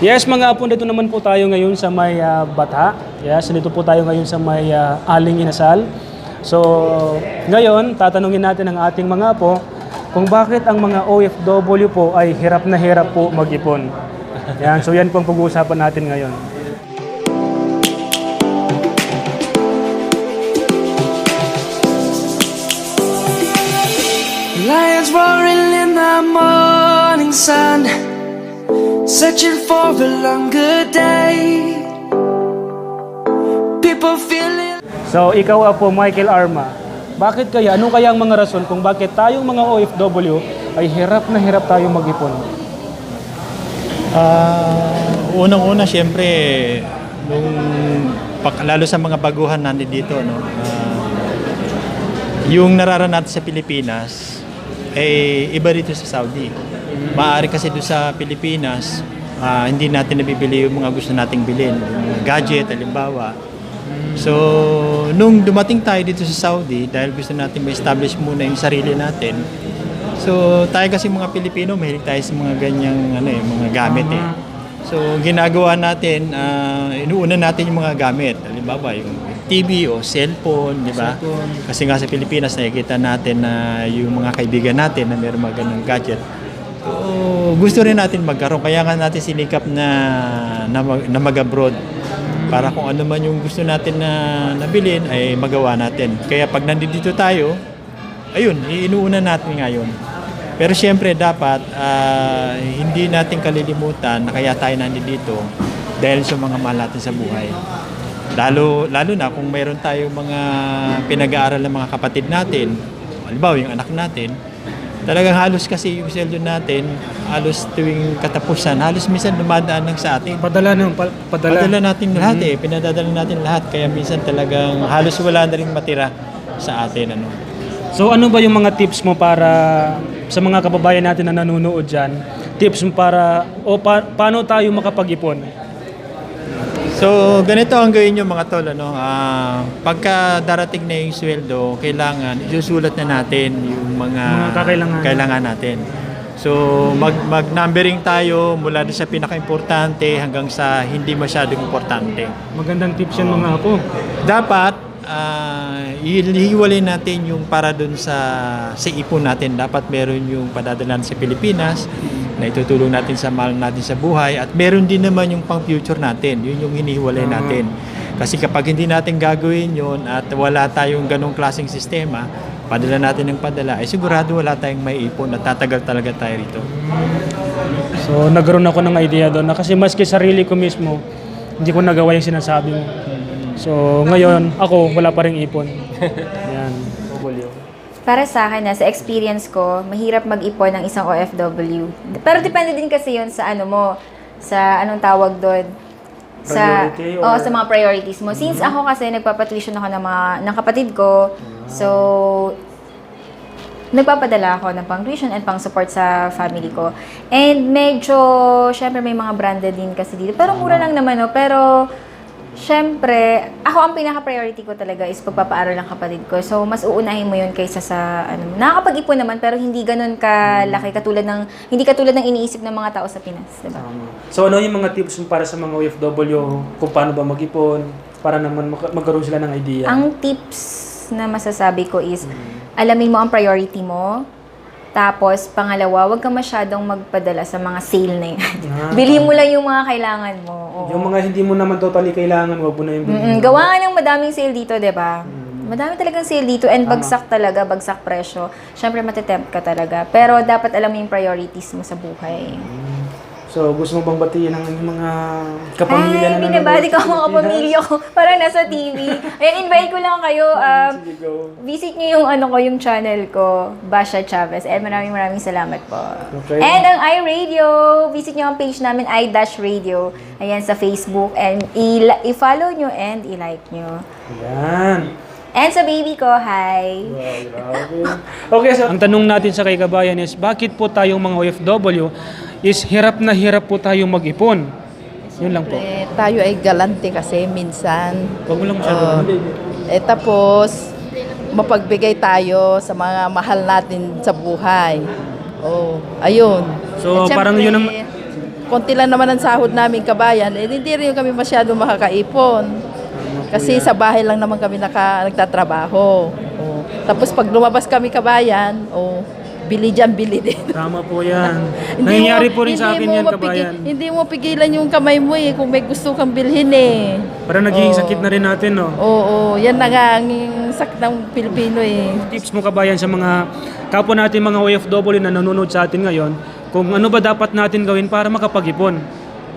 Yes, mga apo, dito naman po tayo ngayon sa may ah, Bata. Yes, dito po tayo ngayon sa may ah, Aling Inasal. So, ngayon, tatanungin natin ang ating mga apo kung bakit ang mga OFW po ay hirap na hirap po mag-ipon. Yan, so yan po ang pag-uusapan natin ngayon. Lions roaring in the morning sun, searching for a longer day. People feeling. So, ikaw apo, Michael Arma, bakit kaya, ano kaya ang mga rason kung bakit tayong mga OFW ay hirap na hirap tayong mag-ipon? Ah, unang-una siyempre nung pak- lalo sa mga baguhan natin dito no. ah, yung nararanasan sa Pilipinas ay iba dito sa Saudi. Maaari kasi doon sa Pilipinas ah, hindi natin nabibili yung mga gusto nating bilhin, yung gadget halimbawa. So, nung dumating tayo dito sa Saudi, dahil gusto natin ma-establish muna yung sarili natin, So, tayo kasi mga Pilipino, mahilig tayo sa mga ganyang ano eh, mga gamit eh. So, ginagawa natin, ah, inuuna natin yung mga gamit. Halimbawa, yung TV o cellphone, di ba? Kasi nga sa Pilipinas, nakikita natin na yung mga kaibigan natin na mayroong mga ganong gadget. So, gusto rin natin magkaroon. Kaya nga natin sinikap na, na, na mag-abroad. Para kung ano man yung gusto natin na nabilin, ay magawa natin. Kaya pag nandito tayo, ayun, inuuna natin ngayon. Pero siyempre dapat ah, hindi natin kalilimutan na kaya tayo nandito dahil sa mga mahal natin sa buhay. Lalo, lalo na kung mayroon tayong mga pinag-aaral ng mga kapatid natin, halimbawa yung anak natin, talagang halos kasi yung sweldo natin, halos tuwing katapusan, halos minsan dumadaan lang sa atin. Padala ng pa- padala. Padala natin lahat eh, pinadadala natin lahat. Kaya minsan talagang halos wala na rin matira sa atin. Ano. So ano ba yung mga tips mo para sa mga kababayan natin na nanonood dyan? Tips mo para, o pa- paano tayo makapag-ipon? So, ganito ang gawin nyo mga tol. Ano? Ah, pagka darating na yung sweldo, kailangan isusulat na natin yung mga, Mga kakailangan. kailangan natin. So, mag, mag-numbering tayo mula sa pinaka-importante hanggang sa hindi masyadong importante. Magandang tips yan mga apo. Dapat, ah, ihiwalay natin yung para doon sa, sa ipon natin. Dapat meron yung padadalan sa Pilipinas na itutulong natin sa mahal natin sa buhay at meron din naman yung pang future natin. Yun yung hinihiwalay Tama. natin. Kasi kapag hindi natin gagawin yun at wala tayong ganong klaseng sistema, padala natin ng padala, ay sigurado wala tayong may ipon at tatagal talaga tayo rito. So nagkaroon ako ng idea doon na kasi maski sarili ko mismo, hindi ko nagawa yung sinasabi mo. So ngayon, ako wala pa rin ipon. Yan. Para sa akin, na, sa experience ko, mahirap mag-ipon ng isang OFW. Pero depende din kasi yun sa ano mo, sa anong tawag doon. Sa, Priority oh, or- sa mga priorities mo. Since ako kasi nagpapatuition ako ng, mga, ng kapatid ko, so nagpapadala ako ng pang tuition and pang support sa family ko. And medyo, syempre may mga branded din kasi dito. Pero mura lang naman, no? Pero, syempre, ako ang pinaka-priority ko talaga is pagpapaaral ng kapatid ko. So, mas uunahin mo yun kaysa sa, ano, nakakapag-ipon naman, pero hindi ganun kalaki, katulad ng, hindi katulad ng iniisip ng mga tao sa Pinas, diba? So ano yung mga tips mo para sa mga OFW kung paano ba mag-ipon para naman maka- magkaroon sila ng idea? Ang tips na masasabi ko is, alamin mo ang priority mo, tapos, pangalawa, huwag ka masyadong magpadala sa mga sale na yan. Ah. Bilhin mo lang yung mga kailangan mo. Oo. Yung mga hindi mo naman totally kailangan, wag mo na yung bilhin. Mm-mm, gawa nga ng madaming sale dito, di ba? Madami talagang sale dito and bagsak talaga, bagsak presyo. Siyempre, matetempt ka talaga. Pero dapat alam mo yung priorities mo sa buhay. So gusto mo bang batiin ang inyong mga kapamilya Ay, na binabati ko ang mga sa Pilipinas? pamilya ko. Parang nasa TV. Ayan, invite ko lang kayo. Um, Sige, go. visit niyo yung ano ko, yung channel ko, Basha Chavez. And maraming maraming salamat po. Okay. And ang iRadio, visit niyo ang page namin, i-radio. Ayan, sa Facebook. And i- i-follow niyo and i-like niyo. Yan. And sa baby ko, hi! Okay, so ang tanong natin sa kay kabayan is, bakit po tayong mga OFW is hirap na hirap po tayong mag-ipon? Yun lang po. Eh, tayo ay galante kasi minsan. Huwag mo lang masyado. Oo. eh tapos, mapagbigay tayo sa mga mahal natin sa buhay. Oh, ayun. So, At parang yun ang- konti lang naman ang sahod namin kabayan, eh, hindi rin kami masyado makakaipon. Kasi sa bahay lang naman kami naka, nagtatrabaho. Oh. Tapos pag lumabas kami kabayan, oh, bili dyan, bili din. Tama po yan. Nangyayari po rin sa akin yan, kabayan. Hindi mo pigilan yung kamay mo eh, kung may gusto kang bilhin eh. Parang nagiging Oo. sakit na rin natin, no? Oo, yan na nga ang sakit ng Pilipino eh. Tips mo kabayan sa mga kapwa natin mga OFW na nanonood sa atin ngayon, kung ano ba dapat natin gawin para makapag-ipon.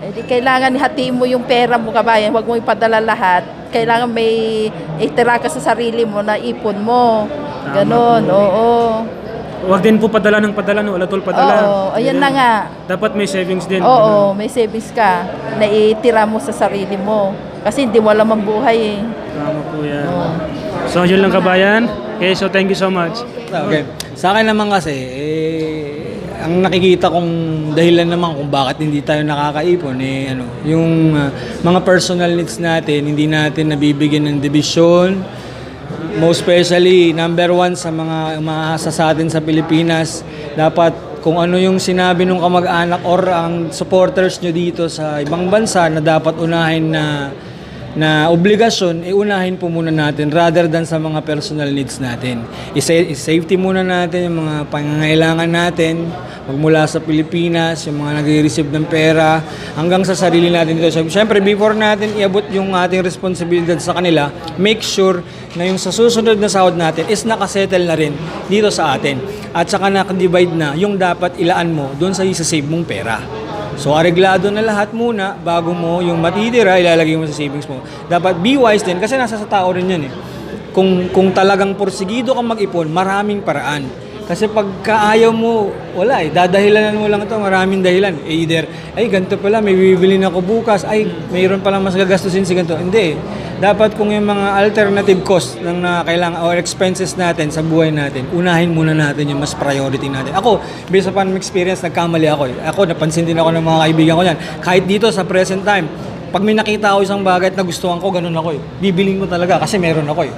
Eh, di kailangan hatiin mo yung pera mo kabayan, huwag mo ipadala lahat. Kailangan may itira ka sa sarili mo na ipon mo. Ganon, oo. Huwag din po padala ng padala, no? Alatol padala. Oo, ayan na nga. Dapat may savings din. Oo, may savings ka na itira mo sa sarili mo. Kasi hindi mo alam ang buhay eh. Tama po yan. Oo. So, yun lang kabayan. Okay, so thank you so much. Okay. Sa akin naman kasi, eh, ang nakikita kong dahilan naman kung bakit hindi tayo nakakaipon, eh, ano, yung ah, mga personal needs natin, hindi natin nabibigyan ng division. Most especially, number one sa mga umaasa sa atin sa Pilipinas, dapat kung ano yung sinabi ng kamag-anak or ang supporters nyo dito sa ibang bansa na dapat unahin na na obligasyon, iunahin po muna natin rather than sa mga personal needs natin. Isa- safety muna natin yung mga pangangailangan natin, magmula sa Pilipinas, yung mga nag-receive ng pera, hanggang sa sarili natin dito. Siyempre, before natin iabot yung ating responsibilidad sa kanila, make sure na yung sa susunod na sahod natin is nakasettle na rin dito sa atin. At saka nakadivide na yung dapat ilaan mo doon sa isa-save mong pera. So, areglado na lahat muna bago mo yung matitira, ilalagay mo sa savings mo. Dapat be wise din kasi nasa sa tao rin yan eh. Kung, kung talagang porsigido kang mag-ipon, maraming paraan. Kasi pagka ayaw mo, wala eh. Dadahilanan mo lang ito, maraming dahilan. Either, ay ganito pala, may bibili na ako bukas. Ay, mayroon pala mas gagastusin si ganito. Hindi eh. Dapat kung yung mga alternative cost ng na kailangan or expenses natin sa buhay natin, unahin muna natin yung mas priority natin. Ako, based upon my experience, nagkamali ako eh. Ako, napansin din ako ng mga kaibigan ko yan. Kahit dito sa present time, pag may nakita ako isang bagay at nagustuhan ko, ganun ako eh. Bibiling mo talaga kasi meron ako eh.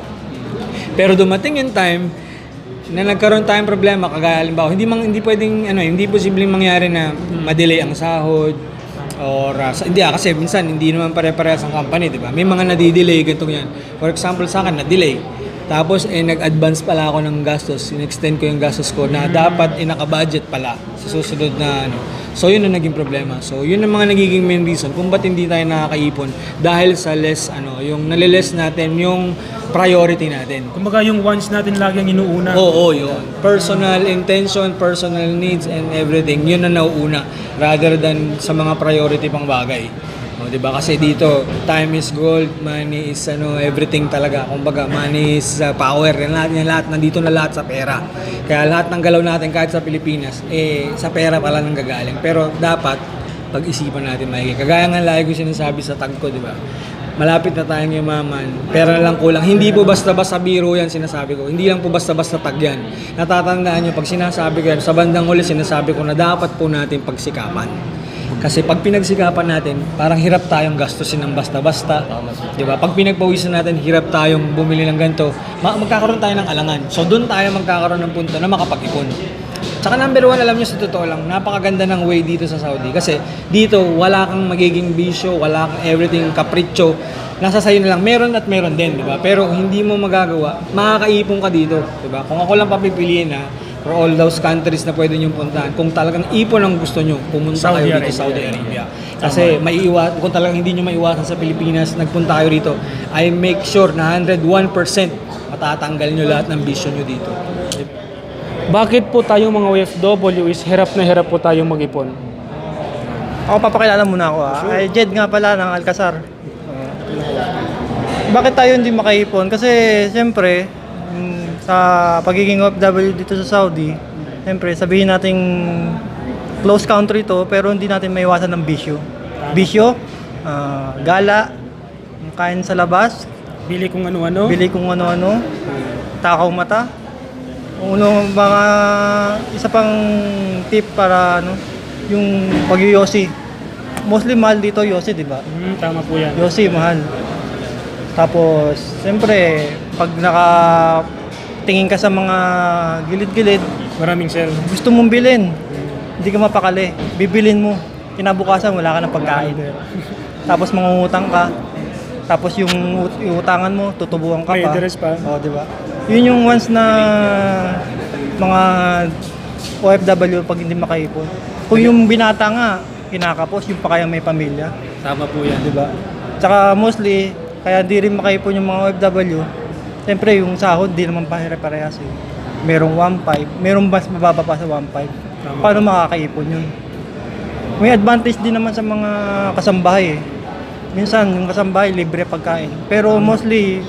Pero dumating yung time na nagkaroon tayong problema, kagaya halimbawa, hindi mang hindi pwedeng ano, hindi posibleng mangyari na ma-delay ang sahod or uh, hindi ah, kasi minsan hindi naman pare-parehas ang company, di ba? May mga nadidelay ganito yan. For example, sa akin na-delay. Tapos eh nag-advance pala ako ng gastos, in-extend ko yung gastos ko na dapat eh naka-budget pala sa susunod na ano. So yun ang naging problema. So yun ang mga nagiging main reason kung ba't hindi tayo nakakaipon dahil sa less ano, yung naliless natin yung priority natin. Kumbaga yung wants natin lagi ang inuuna. Oo, yun. Personal intention, personal needs, and everything. Yun ang nauuna. Rather than sa mga priority pang bagay. Di ba? Kasi dito, time is gold, money is ano, everything talaga. Kumbaga, money is uh, power. Yan lahat, yan lahat, nandito na lahat sa pera. Kaya lahat ng galaw natin, kahit sa Pilipinas, eh, sa pera pala nang gagaling. Pero dapat, pag-isipan natin maigi. Kagaya nga lagi ko sinasabi sa tag ko, di ba? Malapit na tayong yumaman, pera lang kulang. Hindi po basta-basta biro yan sinasabi ko. Hindi lang po basta-basta tag yan. Natatandaan nyo, pag sinasabi ko yan, sa bandang huli sinasabi ko na dapat po natin pagsikapan. Kasi pag pinagsikapan natin, parang hirap tayong gastusin ng basta-basta. Di ba? Pag pinagpawisan natin, hirap tayong bumili ng ganito. Ma- magkakaroon tayo ng alangan. So doon tayo magkakaroon ng punto na makapag-ipon. Tsaka number one, alam nyo sa totoo lang, napakaganda ng way dito sa Saudi. Kasi dito, wala kang magiging bisyo, wala kang everything capriccio. Nasa sayo na lang, meron at meron din, di ba? Pero hindi mo magagawa, makakaipon ka dito, di ba? Kung ako lang papipiliin na, for all those countries na pwede nyo puntahan, kung talagang ipon ang gusto nyo, pumunta Saudi kayo dito sa Saudi Arabia. Kasi maiiwa, kung talagang hindi nyo maiwasan sa Pilipinas, nagpunta kayo rito, I make sure na 101% matatanggal nyo lahat ng bisyo nyo dito. Bakit po tayong mga OFW is hirap na hirap po tayong mag-ipon? Ako papakilala muna ako ah. Ay Jed nga pala ng Alcazar. Bakit tayo hindi makaipon? Kasi siyempre mm, sa pagiging OFW dito sa Saudi, siyempre sabihin nating close country to pero hindi natin maiwasan ng bisyo. Bisyo, ah, gala, kain sa labas, Bili kung ano-ano? bili kung ano-ano, takaw mata. Uno mga isa pang tip para ano, yung pag-yosi. Mostly mahal dito yosi, di ba? Hmm, tama po yan. Yosi mahal. Tapos, siyempre, pag naka tingin ka sa mga gilid-gilid, Maraming sell. gusto mong bilhin, hindi ka mapakali, bibilin mo. kinabukasan wala ka ng pagkain. Tapos mangungutang ka. Tapos yung, ut- yung utangan mo, tutubuan ka May pa. interest pa. Oo, di ba? Yun yung once na mga OFW pag hindi makaipon. Kung yung binata nga, kinakapos, yung pa kaya may pamilya. Tama po yan. Di ba? Tsaka mostly, kaya di rin makaipon yung mga OFW. Siyempre, yung sahod, di naman pare-parehas eh. Merong 1.5, merong mas mababa pa sa 1.5. Paano makakaipon yun? May advantage din naman sa mga kasambahay eh. Minsan, yung kasambahay, libre pagkain. Pero mostly,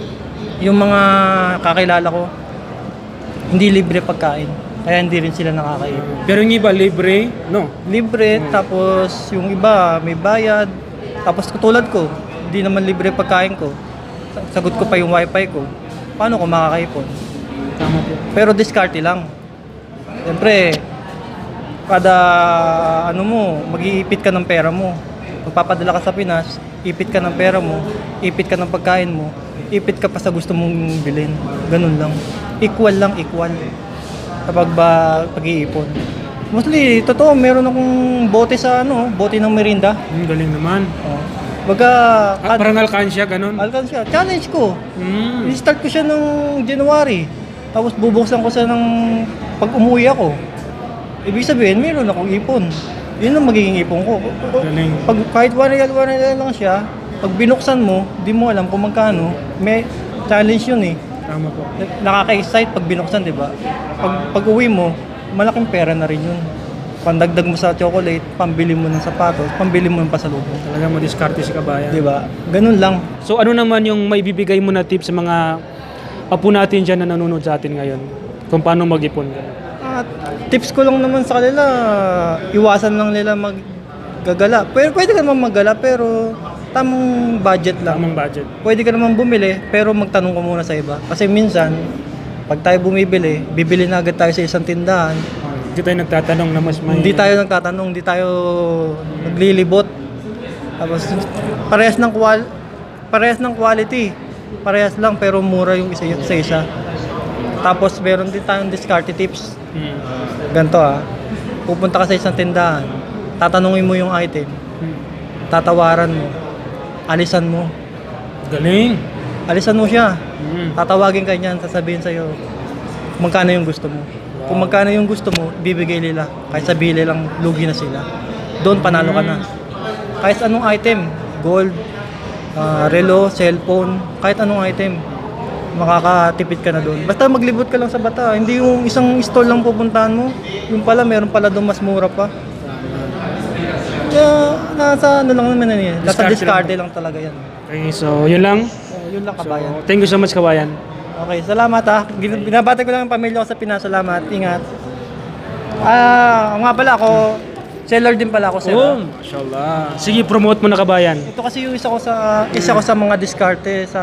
yung mga kakilala ko, hindi libre pagkain. Kaya hindi rin sila nakakaipon. Pero yung iba, libre, no? Libre, tapos yung iba may bayad. Tapos katulad ko, hindi naman libre pagkain ko. Sagot ko pa yung wifi ko. Paano ko makakaipon? Tama po. Pero diskarte lang. Siyempre, kada ano mo, mag-iipit ka ng pera mo. Magpapadala ka sa Pinas, ipit ka ng pera mo, ipit ka ng pagkain mo, ipit ka pa sa gusto mong bilhin. Ganun lang. Equal lang, equal. Kapag ba pag-iipon. Mostly, totoo, meron akong bote sa ano, bote ng merinda. Ang galing naman. Oh. Baga, Ah, parang alkansya, ganun. alkansya. Challenge ko. Mm. I-start ko siya ng January. Tapos bubuksan ko siya ng pag umuwi ako. Ibig sabihin, meron akong ipon. Yun ang magiging ipon ko. Galing. Pag kahit 1 real, 1 real lang siya, pag binuksan mo, di mo alam kung magkano. May challenge yun eh. Tama po. Nakaka-excite pag binuksan, di ba? Pag, pag uwi mo, malaking pera na rin yun. Pandagdag mo sa chocolate, pambili mo ng sapatos, pambili mo ng pasalubong. Talaga mo diskarte si kabayan. Di ba? Ganun lang. So ano naman yung may bibigay mo na tips sa mga apo natin dyan na nanonood sa atin ngayon? Kung paano mag-ipon. At tips ko lang naman sa kanila, iwasan lang nila maggagala. Pero pwede ka naman maggala pero tamang budget lang. Tamang budget. Pwede ka naman bumili pero magtanong ka muna sa iba. Kasi minsan, pag tayo bumibili, bibili na agad tayo sa isang tindahan. Hindi tayo nagtatanong na mas may... Hindi tayo nagtatanong, hindi tayo naglilibot. Tapos parehas ng qual parehas ng quality. Parehas lang pero mura yung isa sa isa. Tapos meron din tayong discard tips. Mm. Ganto ah. Pupunta ka sa isang tindahan. Tatanungin mo yung item. Hmm. Tatawaran mo. Alisan mo. Galing. Alisan mo siya. Mm. Tatawagin ka niyan, sasabihin sa'yo magkano yung gusto mo. Kung magkano yung gusto mo, bibigay nila. Kahit sabihin lang, lugi na sila. Doon, panalo ka na. Kahit anong item, gold, ah, relo, cellphone, kahit anong item, makakatipid ka na doon. Basta maglibot ka lang sa bata. Hindi yung isang store lang pupuntahan mo. Yung pala, meron pala doon mas mura pa. Kaya, nasa ano lang naman yan eh. Nasa discarte lang talaga yan. Okay, so yun lang. So, yun lang So, kabayan. thank you so much, kabayan. Okay, salamat ah. Gin- Binabati ko lang ang pamilya ko sa Pinas. Salamat. Ingat. Ah, nga pala ako, seller din pala ako, sir. Oh, mashallah. Sige, promote mo na kabayan. Ito kasi yung isa ko sa isa ko sa mga diskarte sa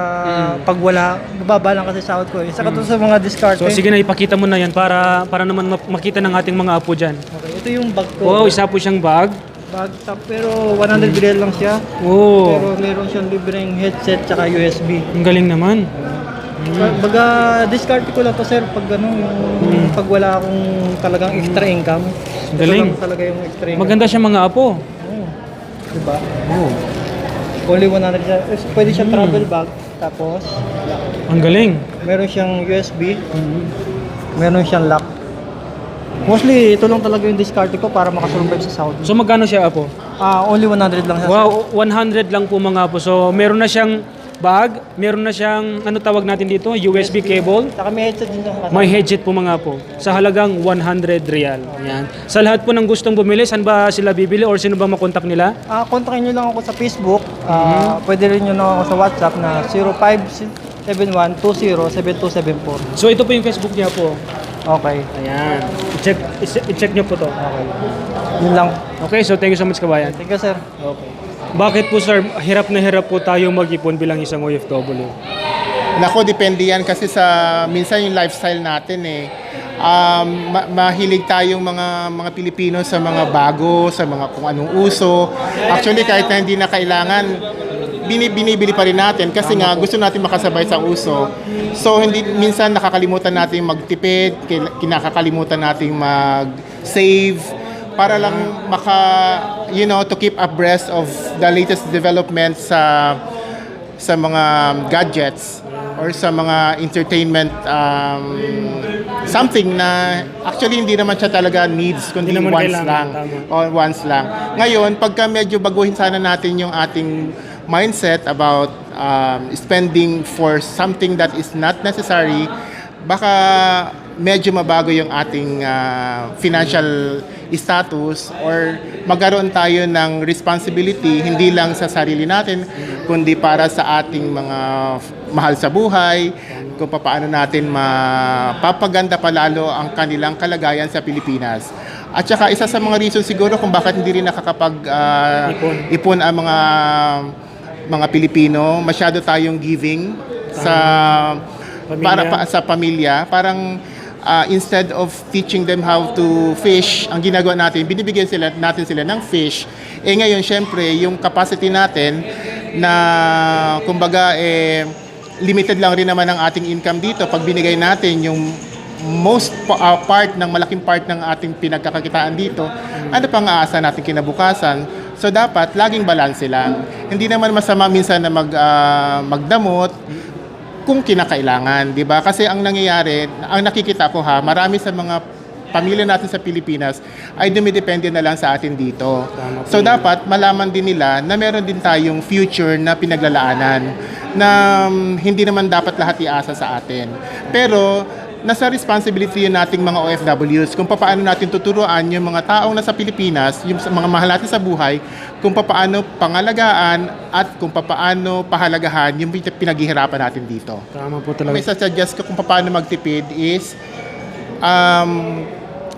pag wala, bababa lang kasi sahod ko. eh. Isa ka to sa mga diskarte. So sige na, ipakita mo na yan para para naman ma- makita ng ating mga apo dyan. Okay, ito yung bag ko. Wow, isa po siyang bag. Bag top, pero 100 real lang siya. Oh, Pero meron siyang libreng headset tsaka USB. ang galing naman. Baga, diskarte ko lang to sir pag ano, yung pag wala akong talagang extra income. Ito Galing. lang talaga yung extra income. Maganda siya mga apo. Oo. Diba? Oh, Only 100 siya. Pwede siyang travel bag. Tapos, ang galing. meron siyang USB. Meron siyang lock. Mostly, ito lang talaga yung discard ko para makasurvive sa Saudi. So magkano siya apo? Ah, only 100 lang siya. Wow, 100 lang po mga apo. So meron na siyang bag, meron na siyang ano tawag natin dito, USB cable. Saka may headset din siya. May headset po mga po sa halagang 100 real. Yan. Sa lahat po ng gustong bumili, saan ba sila bibili or sino ba makontak nila? Ah, kontakin niyo lang ako sa Facebook. Ah, pwede rin niyo na ako sa WhatsApp na 0571207274. So ito po yung Facebook niya po. Okay. Ayan. I-check, i-check niyo po to. Okay. Yun lang. Okay, so thank you so much kabayan. Thank you, sir. Okay. Bakit po sir, hirap na hirap po tayo mag-ipon bilang isang OFW? Nako, depende yan kasi sa minsan yung lifestyle natin eh. Um, ma- mahilig tayong mga mga Pilipino sa mga bago, sa mga kung anong uso. Actually, kahit na hindi na kailangan, bini- binibili pa rin natin kasi nga gusto natin makasabay sa uso. So, hindi minsan nakakalimutan natin magtipid, kinakakalimutan natin mag-save para lang maka you know to keep abreast of the latest developments sa sa mga gadgets or sa mga entertainment um, something na actually hindi naman siya talaga needs kundi Hindi kailangan, lang tama. o wants lang. Ngayon, pagka medyo baguhin sana natin yung ating mindset about um, spending for something that is not necessary, baka medyo mabago yung ating ah, financial status or magkaroon tayo ng responsibility hindi lang sa sarili natin kundi para sa ating mga mahal sa buhay kung paano natin mapapaganda palalo ang kanilang kalagayan sa Pilipinas. At saka isa sa mga reason siguro kung bakit hindi rin nakakapag Ipon. ipon ang mga mga Pilipino, masyado tayong giving sa Pamilya. para pa, sa pamilya, parang ah, instead of teaching them how to fish, ang ginagawa natin, binibigyan sila natin sila ng fish. Eh ngayon, syempre, yung capacity natin na kumbaga eh limited lang rin naman ang ating income dito pag binigay natin yung most ah, part ng malaking part ng ating pinagkakakitaan dito, ano pang aasa natin kinabukasan? So dapat laging balanse lang. Hindi naman masama minsan na mag ah, magdamot kung kinakailangan, 'di ba? Kasi ang nangyayari, ang nakikita ko ha, marami sa mga pamilya natin sa Pilipinas ay dumidepende na lang sa atin dito. So dapat malaman din nila na meron din tayong future na pinaglalaanan na um, hindi naman dapat lahat iasa sa atin. Pero nasa responsibility yun nating mga OFWs kung paano natin tuturuan yung mga taong nasa Pilipinas, yung mga mahal natin sa buhay, kung paano pangalagaan at kung paano pahalagahan yung pin- pinaghihirapan natin dito. Tama po talaga. May suggest ko kung paano magtipid is um,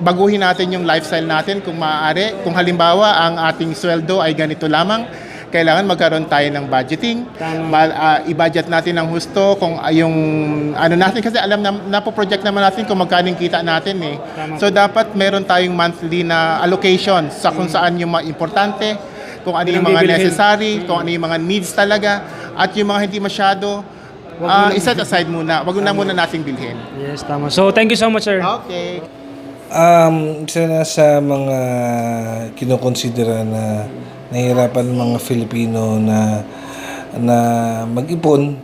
baguhin natin yung lifestyle natin kung maaari. Kung halimbawa ang ating sweldo ay ganito lamang, kailangan magkaroon tayo ng budgeting. Tama. Ma- ah, i-budget natin ng husto kung ah, yung ano natin kasi alam na napo-project naman natin kung magkano yung kita natin eh. Tama. So dapat meron tayong monthly na allocation sa kung saan yung mga importante, kung ano yung mga necessary, kung ano yung mga needs talaga at yung mga hindi masyado Wag mo lang- iset aside muna. Wag na muna nating bilhin. Yes, tama. So, thank you so much, sir. Okay. Um, isa na sa mga kinukonsidera na nahihirapan mga Filipino na na mag-ipon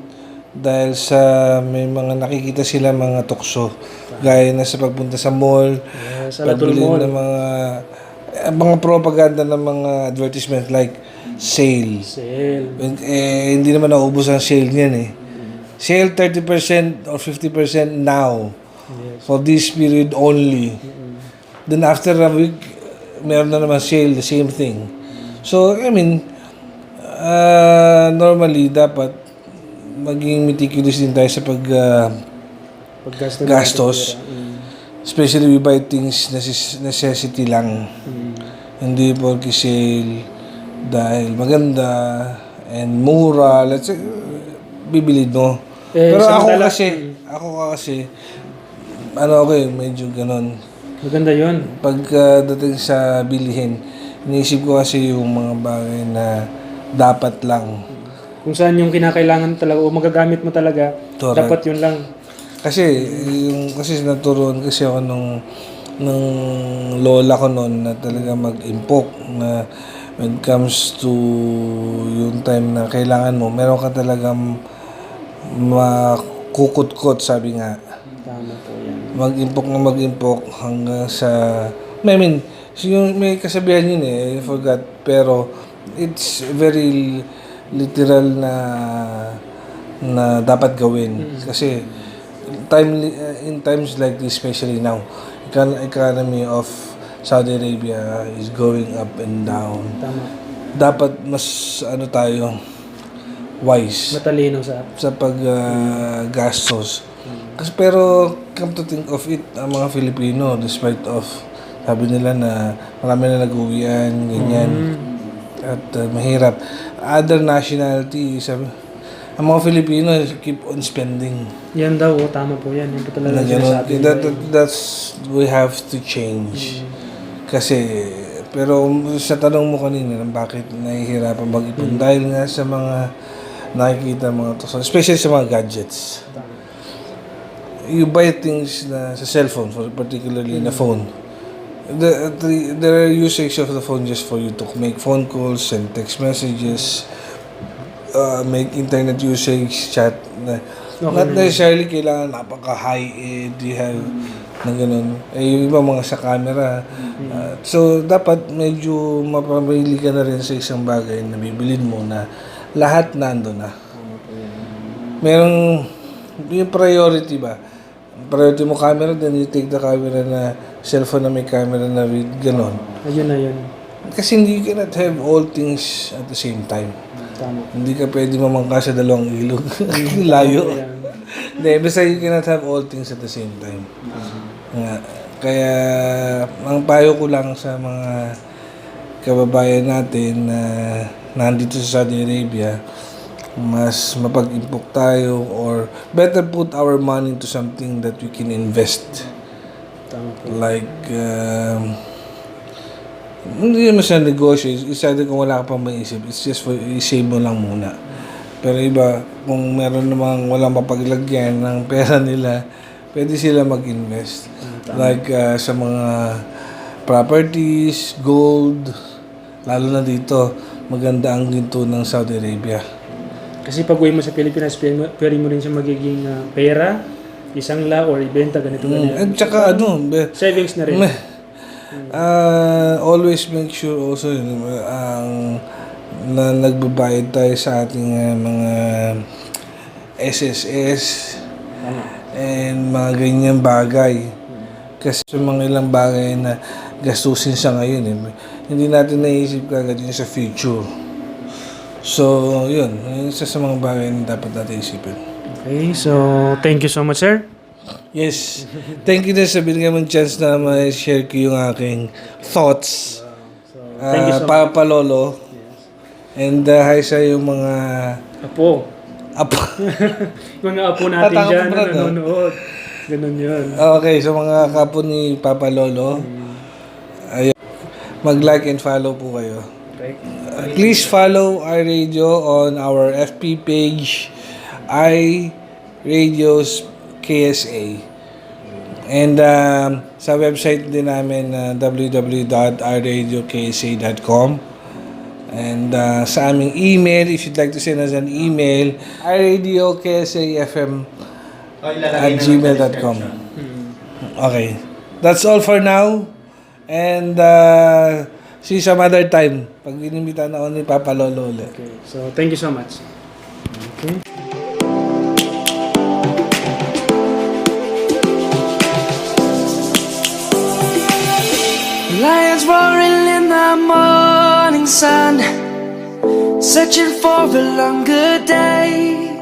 dahil sa may mga nakikita sila mga tukso gaya na sa pagpunta sa mall, sa pagbili Mall. ng mga eh, mga propaganda ng mga advertisement like sale. Sale. Eh, hindi naman naubos ang sale niyan eh. Sale 30% or 50% now for this period only. Then after a week, meron na naman sale, the same thing. So, I mean, uh, normally, dapat maging meticulous din tayo sa pag uh, Paggasto gastos. Especially we buy things necess- necessity lang. Hindi porky sale dahil maganda and mura, let's say, bibili mo. Eh, Pero ako samantala- kasi, ako kasi, ano ako eh, medyo ganon. Maganda yun. Pagdating sa bilihin, iniisip ko kasi yung mga bagay na dapat lang. Kung saan yung kinakailangan talaga o magagamit mo talaga, Correct. dapat yun lang. Kasi yung kasi naturuan kasi ako nung nung lola ko noon na talaga mag-impok na when it comes to yung time na kailangan mo, meron ka talagang makukot-kot sabi nga. Tama po yan. Mag-impok na mag-impok hanggang sa I mean, so yung may kasabihan yun eh, I forgot, pero it's very literal na na dapat gawin. Kasi time in times like this especially now econ- economy of Saudi Arabia is going up and down. Tama. dapat mas ano tayo wise Matalino sa sa pag ah, gastos. Kasi pero come to think of it, ang mga Filipino despite of sabi nila na marami na nag-uwian, ganyan. At ah, mahirap. Other nationality, sabi, ang mga Filipino keep on spending. Yan daw, oh, tama po yan. Yan po talaga Na sinasabi That, that, that's, we have to change. Kasi, pero sa tanong mo kanina, bakit nahihirapan mag-ipon? Dahil nga sa mga nakikita mga tukso, especially sa mga gadgets. You buy things na sa cellphone, particularly na phone. The, the there are usage of the phone just for you to make phone calls, send text messages, uh, make internet usage, chat. Na, Not necessarily kailangan napaka high end, you have na ganun. Eh, yung iba mga sa camera. Uh, so, dapat medyo mapamili ka na rin sa isang bagay na bibilin mo na lahat nando na. Merong yung priority ba? Priority mo camera, then you take the camera na cellphone na may camera na with ganon. Ayun na yun. Kasi hindi you cannot have all things at the same time. Tama. Hindi ka pwede mamangka sa dalawang ilog. Layo. Hindi, basta you cannot have all things at the same time. Nga. Kaya, ang payo ko lang sa mga kababayan natin na nandito sa Saudi Arabia, mas mapag-impok tayo or better put our money into something that we can invest. Like, um, hindi naman siya negosyo. Isa din kung wala ka pang maisip. It's just for, i-save mo lang muna. Pero iba, kung meron namang walang mapaglagyan ng pera nila, pwede sila mag-invest. Like uh, sa mga properties, gold, lalo na dito, maganda ang ginto ng Saudi Arabia. Kasi pag uwi mo sa Pilipinas, pwede mo, pwede mo rin siya magiging ah, pera, isang la, or ibenta, ganito, ganyan. At saka ano, Savings na rin. Meh. Uh, always make sure also yun, uh, ang na nagbabayad tayo sa ating uh, mga SSS and mga ganyang bagay. Kasi sa mga ilang bagay na gastusin sa ngayon, eh, hindi natin naisip kagad yun sa future. So, yun. Yun isa sa mga bagay na dapat natin isipin. Okay, so thank you so much, sir. Yes. Thank you din sa binigyan mong chance na ma-share ko yung aking thoughts. thank you so Uh, Papa Lolo. And uh, hi sa yung mga Apo. apo. Yung mga apo natin Tataka dyan na pa, no? nanonood. Ganun yun. okay, sa mga kapo ni Papa Lolo. Ayun. Mag-like and follow po kayo. Uh, please follow our radio on our FP page, I Radios KSA. And um, sa website din namin uh, www.radioksa.com. And uh, sa aming email, if you'd like to send us an email, iradiokSAFM at gmail.com. Okay. That's all for now. And uh, see you some other time. Pag inimbita na ako ni Papa Lolo ulit. Okay, so thank you so much. Okay. Lions roaring in the morning sun, searching for a longer day.